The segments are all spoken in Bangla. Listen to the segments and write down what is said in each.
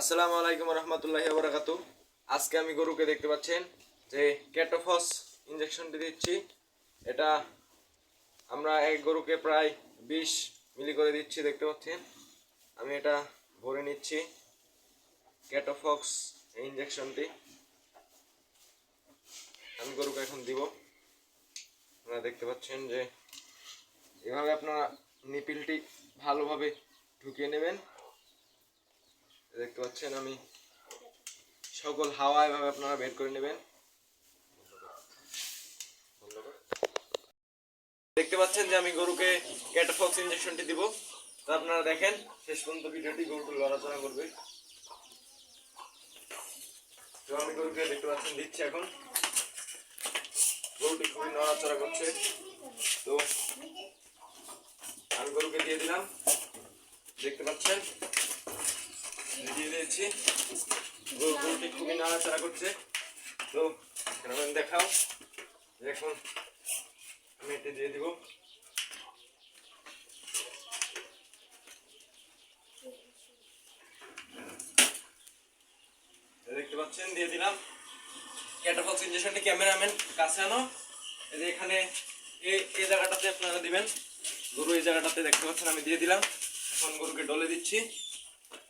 আসসালামু আলাইকুম রহমতুল্লাহি বারাকাতু আজকে আমি গরুকে দেখতে পাচ্ছেন যে ক্যাটোফস ইঞ্জেকশনটি দিচ্ছি। এটা আমরা এক গরুকে প্রায় বিশ মিলি করে দিচ্ছি, দেখতে পাচ্ছেন? আমি এটা ভরে নিচ্ছি ক্যাটোফক্স ইঞ্জেকশনটি আমি গরুকে এখন দিব। আপনারা দেখতে পাচ্ছেন যে এভাবে আপনারা নিপিলটি ভালোভাবে ঢুকিয়ে নেবেন। দেখতে পাচ্ছেন আমি সকল হাওয়া এভাবে আপনারা বের করে নেবেন। দেখতে পাচ্ছেন যে আমি গরুকে ক্যাটাফক্স ইঞ্জেকশনটি দিব। তো আপনারা দেখেন, শেষ পর্যন্ত ভিডিওটি গরুটি লড়াচড়া করবে। তো আমি গরুকে দেখতে পাচ্ছেন, দিচ্ছি এখন। গরুটি খুবই নড়াচড়া করছে। তো আমি গরুকে দিয়ে দিলাম। দেখতে পাচ্ছেন? দিয়ে দিয়েছি। গরুটি খুবই নাড়াচাড়া করছে। তো এখন দেখাও। এখন আমি এটি দিয়ে দিব। দেখতে পাচ্ছেন, দিয়ে দিলাম। ক্যাটাফক্স ইঞ্জেকশনটি ক্যামেরাম্যান কাছে আনো। এখানে এই এই জায়গাটাতে আপনারা দিবেন। গরু এই জায়গাটাতে দেখতে পাচ্ছেন, আমি দিয়ে দিলাম। এখন গরুকে ডলে দিচ্ছি।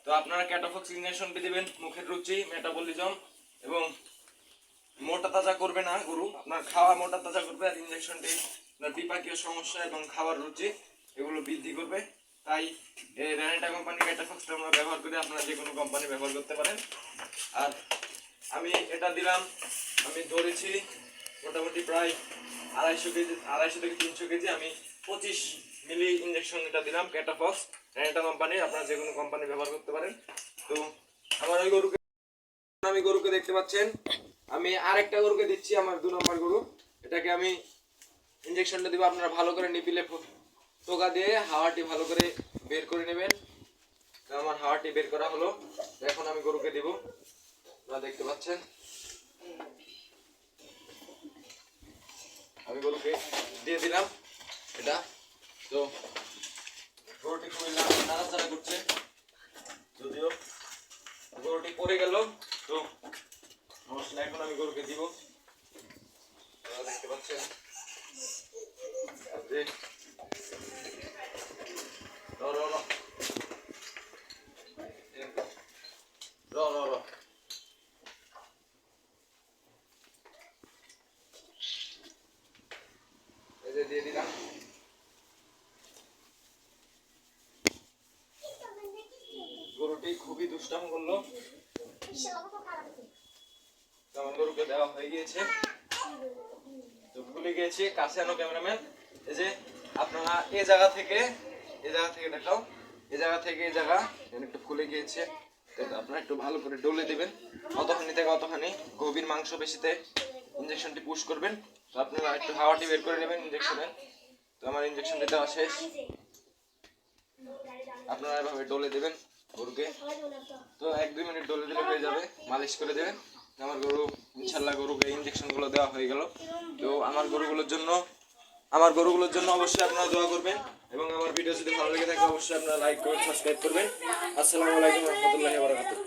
তো আপনারা ক্যাটাফক্স ইঞ্জেকশনটি দিবেন মুখের রুচি, মেটাবলিজম এবং মোটা তাজা করবে না গরু। আপনার খাওয়া মোটা তাজা করবে আর ইঞ্জেকশনটি আপনার বিপাকীয় সমস্যা এবং খাওয়ার রুচি এগুলো বৃদ্ধি করবে। তাই এই রেনেটা কোম্পানি ক্যাটাফক্সটা আমরা ব্যবহার করি, আপনারা যে কোনো কোম্পানি ব্যবহার করতে পারেন। আর আমি এটা দিলাম, আমি ধরেছি মোটামুটি প্রায় আড়াইশো কেজি, আড়াইশো থেকে তিনশো কেজি আমি পঁচিশ মিলি ইঞ্জেকশন এটা দিলাম ক্যাটাফক্স রেনেটা কোম্পানির আপনারা যে কোনো কোম্পানি ব্যবহার করতে পারেন। তো আমার ওই গরুকে, আমি গরুকে দেখতে পাচ্ছেন, আমি আরেকটা গরুকে দিচ্ছি, আমার দু নম্বর গরু। এটাকে আমি ইঞ্জেকশনটা দিব, আপনারা ভালো করে নিপিলে টোকা দিয়ে হাওয়াটি ভালো করে বের করে নেবেন। আমার হাওয়াটি বের করা হলো, এখন আমি গরুকে দিব। আপনারা দেখতে পাচ্ছেন। আমি গরুকে দিয়ে দিলাম। এটা তো গরুটি খুবই নাড়াচাড়া করছে। যদিও গরুটি পড়ে গেল, তো এখন আমি গরুকে দিব। দেখতে পাচ্ছেন দিয়ে দিলাম। গরুটি খুবই দুষ্টাম করল আমার গরুকে দেওয়া হয়ে গিয়েছে। তো ভুলে গিয়েছি, কাছে আনো ক্যামেরাম্যান। এই যে আপনারা এই জায়গা থেকে এই জায়গা থেকে দেখাও। এই জায়গা থেকে এই জায়গা। একটু ফুলে গিয়েছে। আপনারা একটু ভালো করে ডলে দেবেন। কতখানি থেকে কতখানি গভীর মাংস পেশিতে ইঞ্জেকশনটি পুশ করবেন। তো আপনারা একটু হাওয়াটি বের করে নেবেন ইঞ্জেকশনের তো আমার ইঞ্জেকশনটি দেওয়া শেষ। আপনারা এভাবে ডলে দেবেন গরুকে। তো এক দুই মিনিট ডলে দিলে হয়ে যাবে, মালিশ করে দেবেন। আমার গরু ইনশাল্লাহ গরুকে ইঞ্জেকশনগুলো দেওয়া হয়ে গেল। তো আমার গরুগুলোর জন্য, আমার গরুগুলোর জন্য অবশ্যই আপনারা দোয়া করবেন। এবং আমার ভিডিও যদি ভালো লেগে থাকে, অবশ্যই আপনারা লাইক করবেন সাবস্ক্রাইব করবেন। আসসালামু আলাইকুম রহমতুল্লাহি বারাকাতুহু।